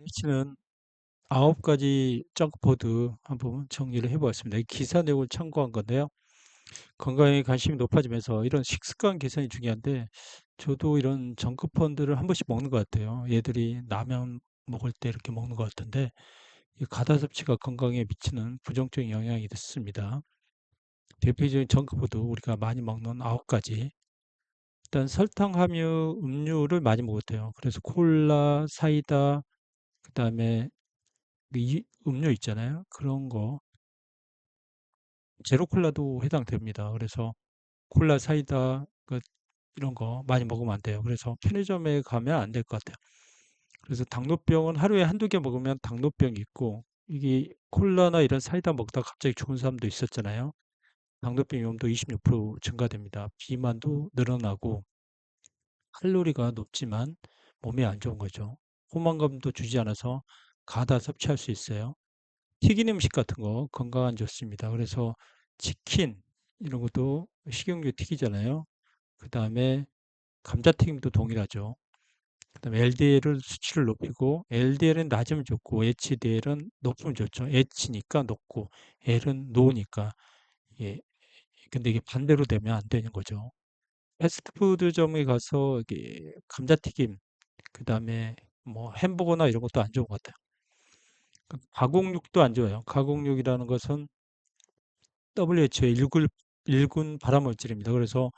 H는 9 가지 정크푸드 한번 정리를 해 보았습니다. 이 기사 내용을 참고한 건데요. 건강에 관심이 높아지면서 이런 식습관 개선이 중요한데 저도 이런 정크푸드를 한 번씩 먹는 것 같아요. 얘들이 라면 먹을 때 이렇게 먹는 것 같은데 이 과다 섭취가 건강에 미치는 부정적인 영향이 있습니다. 대표적인 정크푸드 우리가 많이 먹는 9 가지. 일단 설탕 함유 음료를 많이 먹었대요. 그래서 콜라, 사이다, 그 다음에 이 음료 있잖아요. 그런 거 제로 콜라도 해당됩니다. 그래서 콜라, 사이다 그 이런 거 많이 먹으면 안 돼요. 그래서 편의점에 가면 안 될 것 같아요. 그래서 당뇨병은 하루에 한두 개 먹으면 당뇨병이 있고 이게 콜라나 이런 사이다 먹다가 갑자기 죽은 사람도 있었잖아요. 당뇨병 위험도 26% 증가됩니다. 비만도 늘어나고 칼로리가 높지만 몸에 안 좋은 거죠. 포만감도 주지 않아서 과다 섭취할 수 있어요. 튀긴 음식 같은 거 건강 안 좋습니다. 그래서 치킨 이런 것도 식용유 튀기잖아요. 그 다음에 감자튀김도 동일하죠. 그 다음에 LDL을 수치를 높이고 LDL은 낮으면 좋고 HDL은 높으면 좋죠. H니까 높고 L은 노니까 예. 근데 이게 반대로 되면 안 되는 거죠. 패스트푸드점에 가서 감자튀김 그 다음에 뭐 햄버거나 이런 것도 안 좋은 것 같아요. 그 가공육도 안 좋아요. 가공육이라는 것은 WHO의 1군, 1군 발암물질입니다. 그래서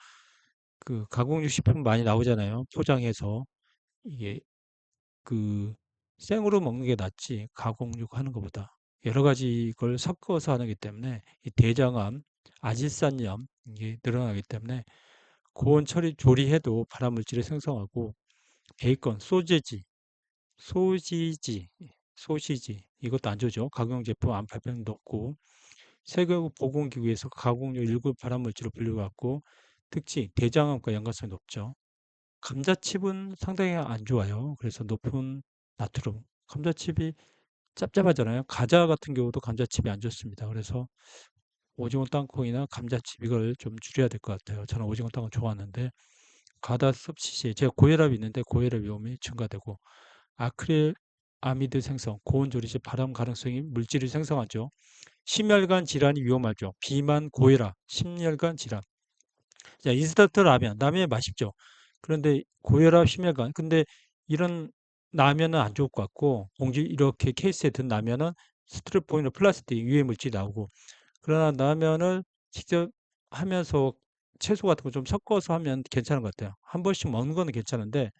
그 가공육 식품 많이 나오잖아요. 포장해서 이게 그 생으로 먹는 게 낫지 가공육 하는 것보다 여러 가지 걸 섞어서 하기 때문에 이 대장암, 아질산염 이게 늘어나기 때문에 고온 처리 조리해도 발암물질이 생성하고 베이컨, 소세지, 소시지, 소시지 이것도 안 좋죠. 가공 제품 안팔병 높고 세계국 보건기구에서 가공육 일급 발암물질로 분류받고 특징 대장암과 연관성이 높죠. 감자칩은 상당히 안 좋아요. 그래서 높은 나트륨. 감자칩이 짭짭하잖아요. 과자 같은 경우도 감자칩이 안 좋습니다. 그래서 오징어 땅콩이나 감자칩 이걸 좀 줄여야 될 것 같아요. 저는 오징어 땅콩 좋아하는데 과다 섭취 시에 제가 고혈압이 있는데 고혈압 위험이 증가되고 아크릴 아미드 생성, 고온 조리 시 발암 가능성이 물질이 생성하죠. 심혈관 질환이 위험하죠. 비만, 고혈압, 심혈관 질환. 자, 인스턴트 라면, 라면이 맛있죠. 그런데 고혈압, 심혈관. 근데 이런 라면은 안 좋을 것 같고 봉지 이렇게 케이스에 든 라면은 스트로포인 플라스틱 유해 물질이 나오고 그러나 라면을 직접 하면서 채소 같은 거 좀 섞어서 하면 괜찮은 것 같아요. 한 번씩 먹는 거는 괜찮은데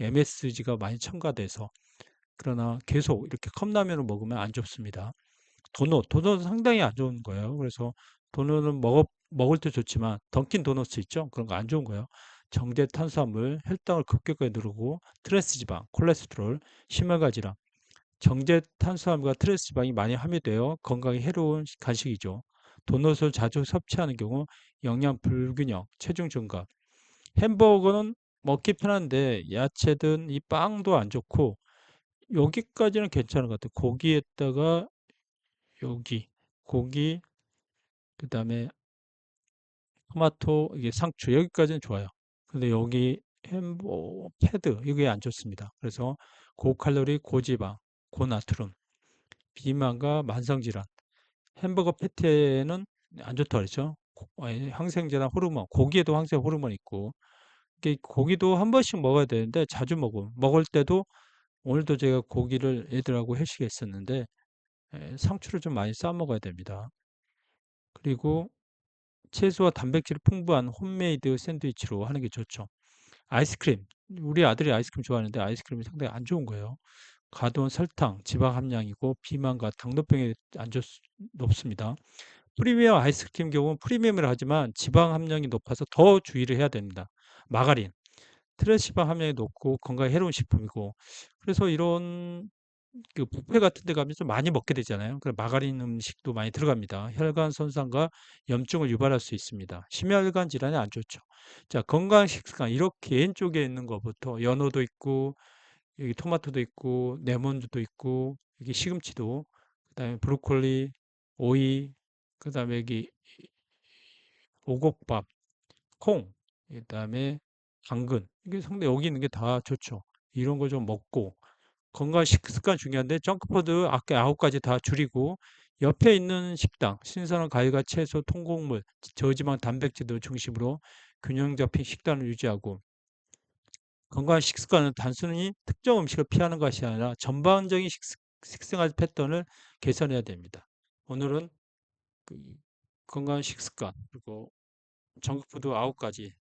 MSG가 많이 첨가돼서 그러나 계속 이렇게 컵라면을 먹으면 안 좋습니다. 도넛, 도넛은 상당히 안 좋은 거예요. 그래서 도넛은 먹어, 먹을 때 좋지만 던킨 도넛 있죠? 그런 거 안 좋은 거예요. 정제 탄수화물, 혈당을 급격하게 누르고 트랜스 지방, 콜레스테롤, 심혈관 질환, 정제 탄수화물과 트랜스 지방이 많이 함유되어 건강에 해로운 간식이죠. 도넛을 자주 섭취하는 경우 영양 불균형, 체중 증가. 햄버거는 먹기 편한데 야채든 이 빵도 안 좋고 여기까지는 괜찮은 것 같아요. 고기에다가 여기 고기 그 다음에 토마토 이게 상추 여기까지는 좋아요. 근데 여기 햄버 패드 이게 안 좋습니다. 그래서 고칼로리, 고지방, 고나트륨, 비만과 만성질환, 햄버거 패티에는 안 좋다 그랬죠. 항생제나 호르몬, 고기에도 항생 호르몬 있고 고기도 한 번씩 먹어야 되는데 자주 먹어. 먹을 때도 오늘도 제가 고기를 애들하고 회식했었는데 상추를 좀 많이 싸 먹어야 됩니다. 그리고 채소와 단백질 풍부한 홈메이드 샌드위치로 하는 게 좋죠. 아이스크림. 우리 아들이 아이스크림 좋아하는데 아이스크림이 상당히 안 좋은 거예요. 과도한 설탕, 지방 함량이고 비만과 당뇨병에 안 좋, 높습니다. 프리미엄 아이스크림 경우는 프리미엄이라 하지만 지방 함량이 높아서 더 주의를 해야 됩니다. 마가린, 트랜스지방 함량이 높고 건강에 해로운 식품이고 그래서 이런 그 뷔페 같은 데 가면 좀 많이 먹게 되잖아요. 그럼 마가린 음식도 많이 들어갑니다. 혈관 손상과 염증을 유발할 수 있습니다. 심혈관 질환에 안 좋죠. 자, 건강 식습관 이렇게 왼쪽에 있는 것부터 연어도 있고 여기 토마토도 있고 레몬도 있고 여기 시금치도 그다음에 브로콜리, 오이, 그다음에 여기 오곡밥, 콩, 그 다음에 당근 이게 상당히 여기 있는 게 다 좋죠. 이런 거 좀 먹고 건강 식습관 중요한데 정크푸드 아까 아홉 가지 다 줄이고 옆에 있는 식당, 신선한 과일과 채소, 통곡물, 저지방 단백질들 중심으로 균형 잡힌 식단을 유지하고 건강한 식습관은 단순히 특정 음식을 피하는 것이 아니라 전반적인 식생활 패턴을 개선해야 됩니다. 오늘은 그 건강한 식습관 그리고 정크푸드 아홉 가지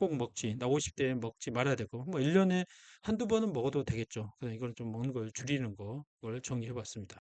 꼭 먹지. 나 50대에 먹지 말아야 되고 뭐 1년에 한두 번은 먹어도 되겠죠. 그래서 이걸 좀 먹는 걸 줄이는 거 그걸 정리해 봤습니다.